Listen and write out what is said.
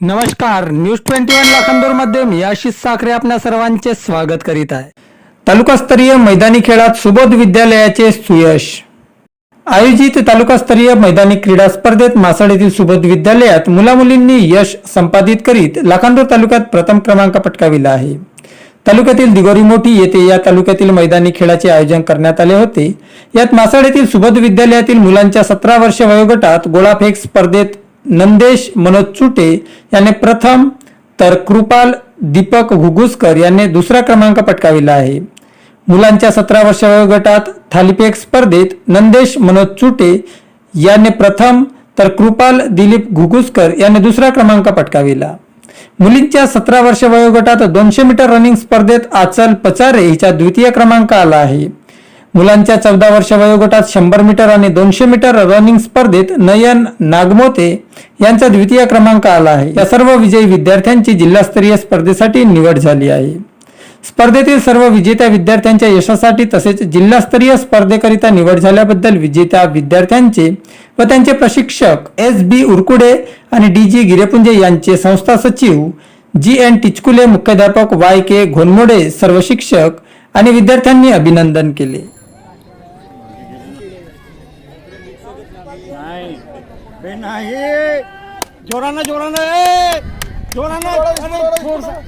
नमस्कार news twenty one लाखांदूरमध्ये मी आशिष साखरे आपल्या सर्वांचे स्वागत करीत आहे. तालुकास्तरीय मैदानी खेळात सुबोध विद्यालयाचे सुयश. आयोजित तालुकास्तरीय मैदानी क्रीडा स्पर्धेत मासळ येथील सुबोध विद्यालयात मुलामुलींनी यश संपादित करीत लाखांदूर तालुक्यात प्रथम क्रमांक पटकाविला आहे. तालुक्यातील दिगोरी मोठी येथे या तालुक्यातील मैदानी खेळाचे आयोजन करण्यात आले होते. यात मासळ येथील सुबोध विद्यालयातील मुलांच्या सतरा वर्ष वयोगटात गोळाफेक स्पर्धेत नंदेश मनोज चुटे याने प्रथम तर कृपाल दीपक घुगुसकर यांनी दुसरा क्रमांक पटकाविला आहे. मुलांच्या सतरा वर्ष वयोगटात थालीपेक स्पर्धेत नंदेश मनोज चुटे याने प्रथम तर कृपाल दिलीप घुगुसकर याने दुसरा क्रमांक पटकाविला. मुलींच्या सतरा वर्ष वयोगटात दोनशे मीटर रनिंग स्पर्धेत आचल पचारे हिचा द्वितीय क्रमांक आला आहे. मुलांच्या चौदा वर्ष वयोगटात शंभर मीटर आणि दोनशे मीटर रनिंग स्पर्धेत नयन नागमोते यांचा द्वितीय क्रमांक आला आहे. या सर्व विजयी विद्यार्थ्यांची जिल्हास्तरीय स्पर्धेसाठी निवड झाली आहे. स्पर्धेतील सर्व विजेत्या विद्यार्थ्यांच्या यशासाठी तसेच जिल्हास्तरीय स्पर्धेकरिता निवड झाल्याबद्दल विजेत्या विद्यार्थ्यांचे व त्यांचे प्रशिक्षक एस बी उरकुडे आणि डी जी गिरेपुंजे यांचे संस्था सचिव जी एन टिचकुले मुख्याध्यापक वाय के घोनमोडे सर्व शिक्षक आणि विद्यार्थ्यांनी अभिनंदन केले. नाही. बे नाही. जोरानं जोरानं ए! जोरानं